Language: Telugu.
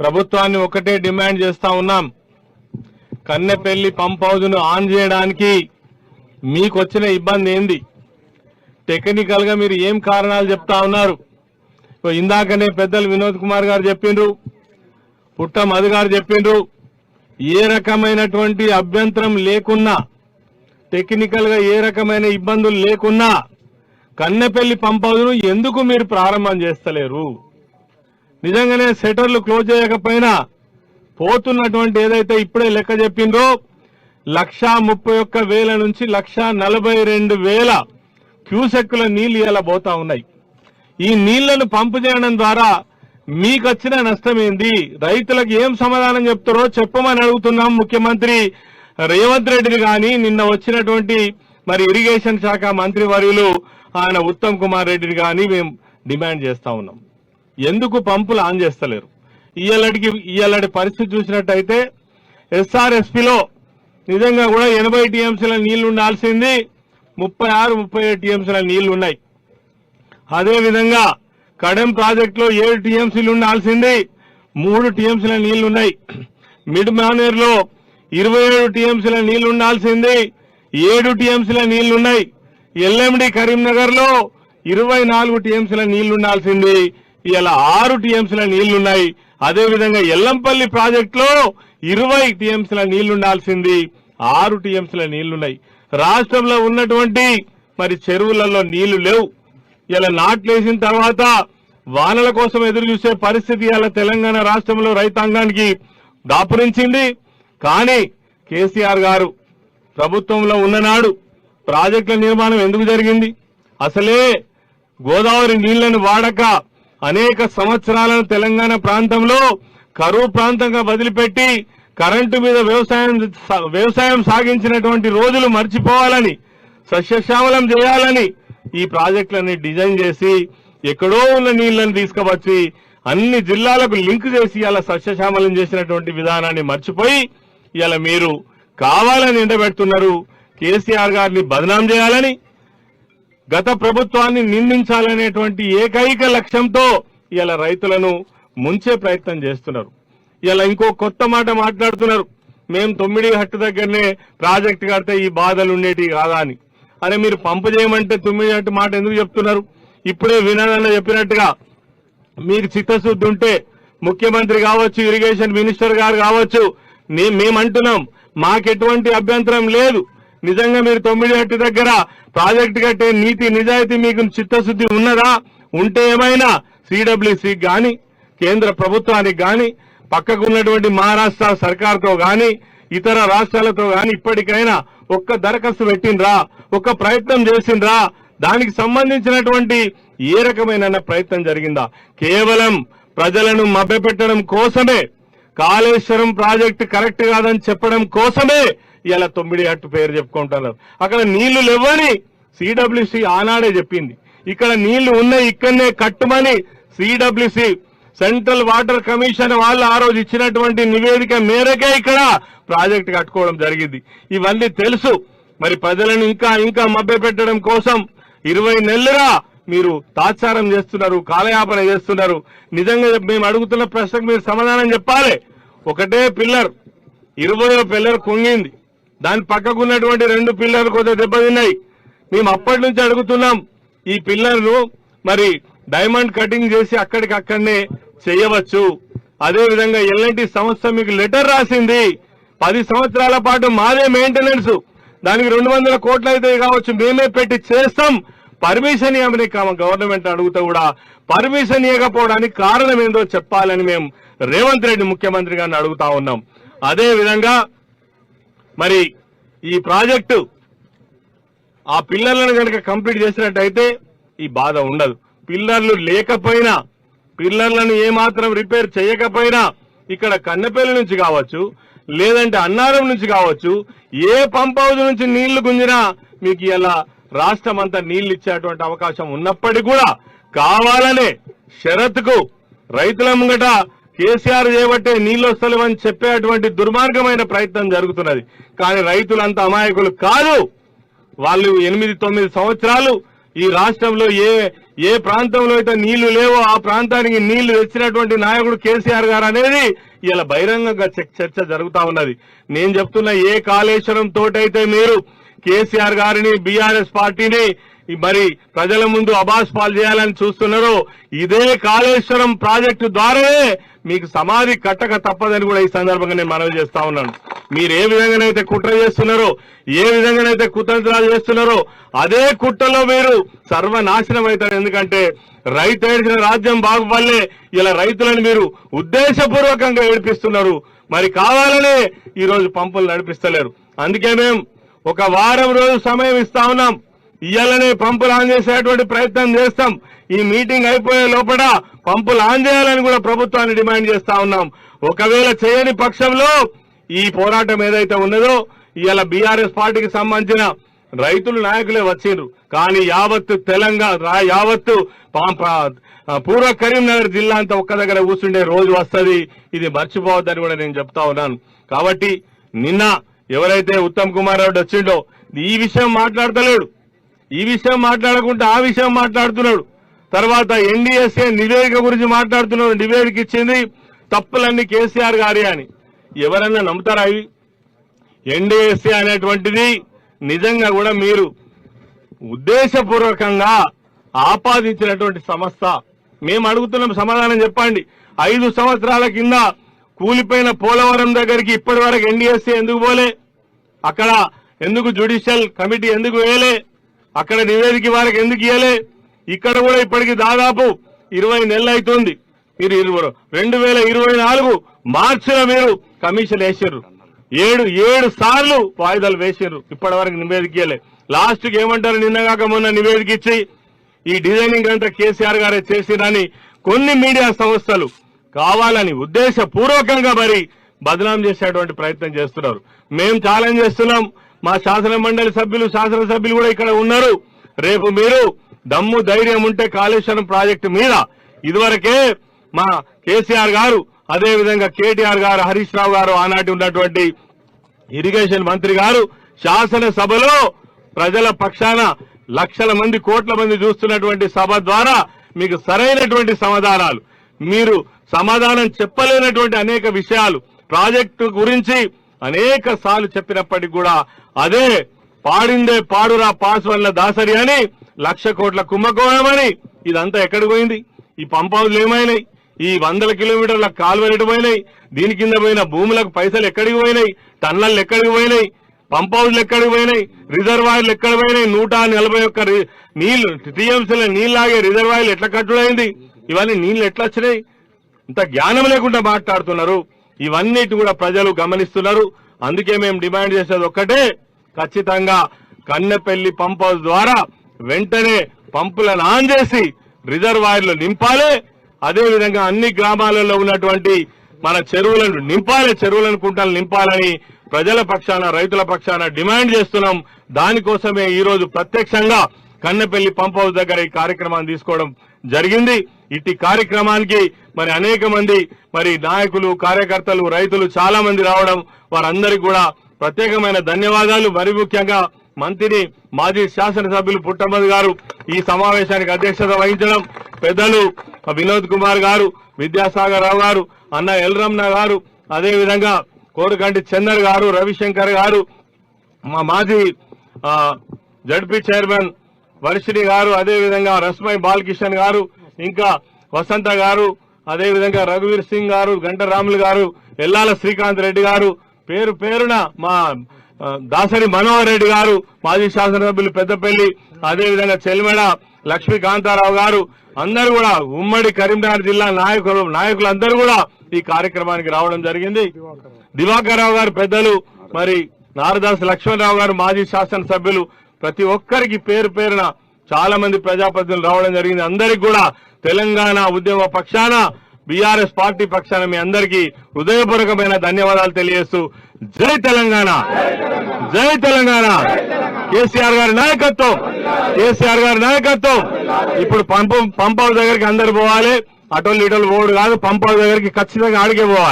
ప్రభుత్వాన్ని ఒకటే డిమాండ్ చేస్తా ఉన్నాం. కన్నెపల్లి పంప్ హౌస్ను ఆన్ చేయడానికి మీకు వచ్చిన ఇబ్బంది ఏంది? టెక్నికల్గా మీరు ఏం కారణాలు చెప్తా ఉన్నారు? ఇందాకనే పెద్దలు వినోద్ కుమార్ గారు చెప్పిండ్రు పుట్ట మధు గారు చెప్పిండ్రు ఏ రకమైనటువంటి అభ్యంతరం లేకున్నా టెక్నికల్గా ఏ రకమైన ఇబ్బందులు లేకున్నా కన్నెపల్లి పంప్ హౌస్ ఎందుకు మీరు ప్రారంభం చేస్తలేరు? నిజంగానే సెటర్లు క్లోజ్ చేయకపోయినా పోతున్నటువంటి ఏదైతే ఇప్పుడే లెక్క చెప్పిందో లక్షా ముప్పై ఒక్క వేల నుంచి లక్షా నలభై రెండు వేల క్యూసెక్కుల నీళ్ళు ఇలా పోతా ఉన్నాయి. ఈ నీళ్ళను పంపు చేయడం ద్వారా మీకు వచ్చిన నష్టం ఏంది రైతులకు ఏం సమాధానం చెప్తారో చెప్పమని అడుగుతున్నాం ముఖ్యమంత్రి రేవంత్ రెడ్డిని కానీ నిన్న వచ్చినటువంటి మరి ఇరిగేషన్ శాఖ మంత్రి వర్యులు ఆయన ఉత్తమ్ కుమార్ రెడ్డిని కానీ మేము డిమాండ్ చేస్తా ఉన్నాం. ఎందుకు పంపులు ఆన్ చేస్తలేరు? ఇయ్యలడికి ఇయ్యలడి పరిస్థితి చూసినట్టయితే ఎస్ఆర్ఎస్పిలో నిజంగా కూడా ఎనభై టీఎంసీల నీళ్ళు ఉండాల్సింది ముప్పై ఆరు ముప్పై ఏడు టీఎంసీల నీళ్ళు ఉన్నాయి అదేవిధంగా కడెం ప్రాజెక్టులో ఏడు టీఎంసీలు ఉండాల్సింది మూడు టీఎంసీల నీళ్ళు ఉన్నాయి మిడ్ మానేర్లో ఇరవై ఏడు టీఎంసీల నీళ్ళు ఉండాల్సింది ఏడు టీఎంసీల నీళ్ళు ఉన్నాయి ఎల్ఎండి కరీంనగర్లో ఇరవై నాలుగు టీఎంసీల నీళ్ళు ఉండాల్సింది ఇవాళ ఆరు టీఎంసీల నీళ్ళున్నాయి. అదేవిధంగా ఎల్లంపల్లి ప్రాజెక్ట్లో ఇరవై టీఎంసీల నీళ్ళుండాల్సింది. ఆరు టీఎంసీల నీళ్ళున్నాయి. రాష్ట్రంలో ఉన్నటువంటి మరి చెరువులలో నీళ్ళు లేవు. ఇలా నాట్లేసిన తర్వాత వానల కోసం ఎదురు చూసే పరిస్థితి ఇలా తెలంగాణ రాష్ట్రంలో రైతాంగానికి దాపురించింది. కానీ కేసీఆర్ గారు ప్రభుత్వంలో ఉన్ననాడు ప్రాజెక్టుల నిర్మాణం ఎందుకు జరిగింది? అసలే గోదావరి నీళ్ళను వాడక అనేక సంవత్సరాలను తెలంగాణ ప్రాంతంలో కరువు ప్రాంతంగా వదిలిపెట్టి కరెంటు మీద వ్యవసాయం వ్యవసాయం సాగించినటువంటి రోజులు మర్చిపోవాలని సస్యశ్యామలం చేయాలని ఈ ప్రాజెక్టులన్నీ డిజైన్ చేసి ఎక్కడో ఉన్న నీళ్ళను తీసుకువచ్చి అన్ని జిల్లాలకు లింక్ చేసి ఇలా సస్యశ్యామలం చేసినటువంటి విధానాన్ని మర్చిపోయి ఇలా మీరు కావాలని ఎండబెడుతున్నారు కేసీఆర్ గారిని బదనాం చేయాలని గత ప్రభుత్వాన్ని నిందించాలనేటువంటి ఏకైక లక్ష్యంతో ఇలా రైతులను ముంచే ప్రయత్నం చేస్తున్నారు. ఇలా ఇంకో కొత్త మాట మాట్లాడుతున్నారు. మేము తొమ్మిది హట్టు దగ్గరనే ప్రాజెక్ట్ కడితే ఈ బాధలు ఉండేటివి కాదా అని. అరే మీరు పంపు చేయమంటే తొమ్మిది హట్టు మాట ఎందుకు చెప్తున్నారు? ఇప్పుడే వినాలన్న చెప్పినట్టుగా మీకు చిత్తశుద్ధి ఉంటే ముఖ్యమంత్రి కావచ్చు ఇరిగేషన్ మినిస్టర్ గారు కావచ్చు మేమంటున్నాం. మాకెటువంటి అభ్యంతరం లేదు. నిజంగా మీరు తొమ్మిది హట్టు దగ్గర ప్రాజెక్ట్ కట్టే నీతి నిజాయితీ మీకు చిత్తశుద్ధి ఉన్నదా? ఉంటే ఏమైనా? సిడబ్ల్యూసి గాని కేంద్ర ప్రభుత్వానికి గాని పక్కకున్నటువంటి మహారాష్ట్ర సర్కార్తో గాని ఇతర రాష్ట్రాలతో గాని ఇప్పటికైనా ఒక్క దరఖాస్తు పెట్టిండ్రా? ఒక్క ప్రయత్నం చేసిండ్రా? దానికి సంబంధించినటువంటి ఏ రకమైన ప్రయత్నం జరిగిందా? కేవలం ప్రజలను మభ్యపెట్టడం కోసమే కాళేశ్వరం ప్రాజెక్టు కరెక్ట్ కాదని చెప్పడం కోసమే ఇలా తొమ్మిది అట్టు పేరు చెప్పుకుంటున్నారు. అక్కడ నీళ్ళు లేవని సిడబ్ల్యూసి ఆనాడే చెప్పింది. ఇక్కడ నీళ్ళు ఉన్నాయి ఇక్కడనే కట్టుమని సిడబ్ల్యూసి సెంట్రల్ వాటర్ కమిషన్ వాళ్ళు ఆ రోజు ఇచ్చినటువంటి నివేదిక మేరకే ఇక్కడ ప్రాజెక్ట్ కట్టుకోవడం జరిగింది. ఇవన్నీ తెలుసు. మరి ప్రజలను ఇంకా ఇంకా మభ్యపెట్టడం కోసం ఇరవై నెలలుగా మీరు తాత్సారం చేస్తున్నారు కాలయాపన చేస్తున్నారు. నిజంగా మేము అడుగుతున్న ప్రశ్నకు మీరు సమాధానం చెప్పాలి. ఒకటే పిల్లర్ ఇరవయో పిల్లర్ కుంగింది. దాని పక్కకు ఉన్నటువంటి రెండు పిల్లర్లు కొద్దిగా దెబ్బతిన్నాయి. మేము అప్పటి నుంచి అడుగుతున్నాం ఈ పిల్లర్ను మరి డైమండ్ కటింగ్ చేసి అక్కడికక్కడనే చేయవచ్చు. అదే విధంగా ఎల్ఎన్టీ సంస్థ మీకు లెటర్ రాసింది. పది సంవత్సరాల పాటు మాదే మెయింటెనెన్స్ దానికి రెండు వందల కోట్లు అయితే కావచ్చు మేమే పెట్టి చేస్తాం. పర్మిషన్ ఇవ్వమని కామ- గవర్నమెంట్ అడుగుతా కూడా పర్మిషన్ ఇవ్వకపోవడానికి కారణం ఏందో చెప్పాలని మేము రేవంత్ రెడ్డి ముఖ్యమంత్రి గారిని అడుగుతా ఉన్నాం. అదే విధంగా మరి ఈ ప్రాజెక్టు ఆ పిల్లర్లను కనుక కంప్లీట్ చేసినట్టయితే ఈ బాధ ఉండదు. పిల్లర్లు లేకపోయినా పిల్లర్లను ఏమాత్రం రిపేర్ చేయకపోయినా ఇక్కడ కన్నెపల్లి నుంచి కావచ్చు లేదంటే అన్నారం నుంచి కావచ్చు ఏ పంప్ హౌస్ నుంచి నీళ్ళు గుంజినా మీకు ఇలా రాష్ట్రం అంతా నీళ్ళు ఇచ్చేటువంటి అవకాశం ఉన్నప్పటికీ కూడా కావాలనే షరత్కు రైతుల ముంగట కేసీఆర్ చేయబట్టే నీళ్ళు వస్తలేవని చెప్పేటువంటి దుర్మార్గమైన ప్రయత్నం జరుగుతున్నది. కానీ రైతులంతా అమాయకులు కాదు. వాళ్ళు ఎనిమిది తొమ్మిది సంవత్సరాలు ఈ రాష్ట్రంలో ఏ ఏ ప్రాంతంలో అయితే నీళ్ళు లేవో ఆ ప్రాంతానికి నీళ్ళు తెచ్చినటువంటి నాయకుడు కేసీఆర్ గారు అనేది ఇలా బహిరంగంగా చర్చ జరుగుతా ఉన్నది. నేను చెప్తున్న ఏ కాళేశ్వరం తోటైతే మీరు కేసీఆర్ గారిని బీఆర్ఎస్ పార్టీని మరి ప్రజల ముందు అబాస్ పాలు చేయాలని చూస్తున్నారో. ఇదే కాళేశ్వరం ప్రాజెక్టు ద్వారానే మీకు సమాధి కట్టక తప్పదని కూడా ఈ సందర్భంగా నేను మనవి చేస్తా ఉన్నాను. మీరు ఏ విధంగానైతే కుట్ర చేస్తున్నారో ఏ విధంగానైతే కుతంత్రాలు చేస్తున్నారో అదే కుట్రలో మీరు సర్వనాశనం అవుతారు. ఎందుకంటే రైతు ఏడిచిన రాజ్యం బాగుపడలే ఇలా రైతులను మీరు ఉద్దేశపూర్వకంగా ఏడిపిస్తున్నారు. మరి కావాలనే ఈరోజు పంపులు నడిపిస్తలేరు. అందుకే మేము ఒక వారం రోజు సమయం ఇస్తా ఉన్నాం. ఇయ్యాలనే పంపులు ఆన్ చేసేటువంటి ప్రయత్నం చేస్తాం. ఈ మీటింగ్ అయిపోయే లోపల పంపులు ఆన్ చేయాలని కూడా ప్రభుత్వాన్ని డిమాండ్ చేస్తా ఉన్నాం. ఒకవేళ చేయని పక్షంలో ఈ పోరాటం ఏదైతే ఉన్నదో ఇవాళ బీఆర్ఎస్ పార్టీకి సంబంధించిన రైతులు నాయకులే వచ్చిండ్రు. కానీ యావత్తు తెలంగాణ రా- యావత్తు పూర్వ కరీంనగర్ జిల్లా అంతా ఒక్క దగ్గర కూర్చుండే రోజు వస్తుంది. ఇది మర్చిపోవద్దని కూడా నేను చెప్తా ఉన్నాను. కాబట్టి నిన్న ఎవరైతే ఉత్తమ్ కుమార్ రెడ్డి వచ్చిండో ఈ విషయం మాట్లాడతలేడు. ఈ విషయం మాట్లాడకుండా ఆ విషయం మాట్లాడుతున్నాడు. తర్వాత ఎన్డీఎస్ఏ నివేదిక గురించి మాట్లాడుతున్నాడు. నివేదిక ఇచ్చింది తప్పులన్నీ కేసీఆర్ గారి అని. ఎవరన్నా నమ్ముతారా అవి? ఎన్డీఎస్ఏ అనేటువంటిది నిజంగా కూడా మీరు ఉద్దేశపూర్వకంగా ఆపాదించినటువంటి సంస్థ. మేము అడుగుతున్నాం సమాధానం చెప్పండి. ఐదు సంవత్సరాల కింద కూలిపోయిన పోలవరం దగ్గరికి ఇప్పటి వరకు ఎన్డీఎస్ఏ ఎందుకు పోలే? అక్కడ ఎందుకు జ్యుడిషియల్ కమిటీ ఎందుకు వేయలే? అక్కడ నివేదిక వారికి ఎందుకు ఇవ్వలే ఇక్కడ కూడా ఇప్పటికి దాదాపు ఇరవై నెలలు అవుతుంది మీరు ఇరవై రెండు వేల ఇరవై నాలుగు మార్చిలో మీరు కమిషన్ వేసారు ఏడు ఏడు సార్లు వాయిదాలు వేసారు ఇప్పటి వరకు నివేదిక ఇవ్వలే లాస్ట్ ఏమంటారు? నిన్నగాక మొన్న నివేదిక ఇచ్చి ఈ డిజైనింగ్ అంతా కేసీఆర్ గారే చేసిరని కొన్ని మీడియా సంస్థలు కావాలని ఉద్దేశపూర్వకంగా మరి బదనాం చేసేటువంటి ప్రయత్నం చేస్తున్నారు. మేము ఛాలెంజ్ చేస్తున్నాం. మా శాసన మండలి సభ్యులు శాసనసభ్యులు కూడా ఇక్కడ ఉన్నారు. రేపు మీరు దమ్ము ధైర్యం ఉంటే కాళేశ్వరం ప్రాజెక్టు మీద ఇదివరకే మా కేసీఆర్ గారు అదేవిధంగా కేటీఆర్ గారు హరీష్ రావు గారు ఆనాటి ఉన్నటువంటి ఇరిగేషన్ మంత్రి గారు శాసనసభలో ప్రజల పక్షాన లక్షల మంది కోట్ల మంది చూస్తున్నటువంటి సభ ద్వారా మీకు సరైనటువంటి సమాధానాలు. మీరు సమాధానం చెప్పలేనటువంటి అనేక విషయాలు. ప్రాజెక్టు గురించి అనేక సార్లు చెప్పినప్పటికీ కూడా అదే పాడిందే పాడురా పాస్ వల్ల దాసరి అని లక్ష కోట్ల కుంభకోణమని ఇదంతా ఎక్కడికి పోయింది? ఈ పంప్ హౌస్లు ఏమైనాయి? ఈ వందల కిలోమీటర్ల కాలువలు ఎటు పోయినాయి? దీని కింద పోయిన భూములకు పైసలు ఎక్కడికి పోయినాయి? టన్నులు ఎక్కడికి పోయినాయి? పంప్ హౌస్లు ఎక్కడికి పోయినాయి? రిజర్వాయర్లు ఎక్కడ పోయినాయి? నూట నలభై ఒక్క రి- నీళ్ళు టీఎంసీల నీళ్ళలాగే రిజర్వాయర్లు ఎట్లా కట్టుడైంది? ఇవన్నీ నీళ్ళు ఎట్లా వచ్చినాయి? ఇంత జ్ఞానం లేకుండా మాట్లాడుతున్నారు. ఇవన్నిటి కూడా ప్రజలు గమనిస్తున్నారు. అందుకే మేము డిమాండ్ చేసేది ఒక్కటే ఖచ్చితంగా కన్నెపల్లి పంప్ హౌస్ ద్వారా వెంటనే పంపులను ఆన్ చేసి రిజర్వాయర్లు నింపాలి. అదేవిధంగా అన్ని గ్రామాలలో ఉన్నటువంటి మన చెరువులను నింపాలి. చెరువులను కుంటలు నింపాలని ప్రజల పక్షాన రైతుల పక్షాన డిమాండ్ చేస్తున్నాం. దానికోసమే ఈరోజు ప్రత్యక్షంగా కన్నెపల్లి పంప్ హౌస్ దగ్గర ఈ కార్యక్రమాన్ని తీసుకోవడం జరిగింది. ఇట్టి కార్యక్రమానికి మరి అనేక మంది మరి నాయకులు కార్యకర్తలు రైతులు చాలా మంది రావడం వారందరికీ కూడా ప్రత్యేకమైన ధన్యవాదాలు. మరి ముఖ్యంగా మంత్రిని మాజీ శాసనసభ్యులు పుట్టమది గారు ఈ సమావేశానికి అధ్యక్షత వహించడం. పెద్దలు వినోద్ కుమార్ గారు విద్యాసాగర్ రావు గారు అన్న ఎల్రమ్న గారు అదేవిధంగా కోరుకంటి చందర్ గారు రవిశంకర్ గారు మా మాజీ జడ్పీ చైర్మన్ వర్షిణి గారు అదేవిధంగా రస్మై బాలకిషన్ గారు ఇంకా వసంత గారు అదేవిధంగా రఘువీర్ సింగ్ గారు గంటరాములు గారు ఎల్లాల శ్రీకాంత్ రెడ్డి గారు పేరు పేరున మా దాసరి మనోహర్ రెడ్డి గారు మాజీ శాసనసభ్యులు పెద్దపల్లి అదే విధంగా చెల్మెడ లక్ష్మీకాంతారావు గారు అందరూ కూడా ఉమ్మడి కరీంనగర్ జిల్లా నాయకులు నాయకులందరూ కూడా ఈ కార్యక్రమానికి రావడం జరిగింది. దివాకర్ రావు గారు పెద్దలు మరి నారదాస్ లక్ష్మణరావు గారు మాజీ శాసనసభ్యులు ప్రతి ఒక్కరికి పేరు పేరున చాలా మంది ప్రజాప్రతినిధులు రావడం జరిగింది. అందరికి కూడా తెలంగాణ ఉద్యమ పక్షాన బీఆర్ఎస్ పార్టీ పక్షాన మీ అందరికీ హృదయపూర్వకమైన ధన్యవాదాలు తెలియజేస్తూ జై తెలంగాణ. జై తెలంగాణ. కేసీఆర్ గారి నాయకత్వం. కేసీఆర్ గారి నాయకత్వం. ఇప్పుడు పంప పంప దగ్గరికి అందరు పోవాలి. అటోళ్ళు ఇటోళ్ళు పోడు కాదు. పంప దగ్గరికి ఖచ్చితంగా ఆడికే పోవాలి.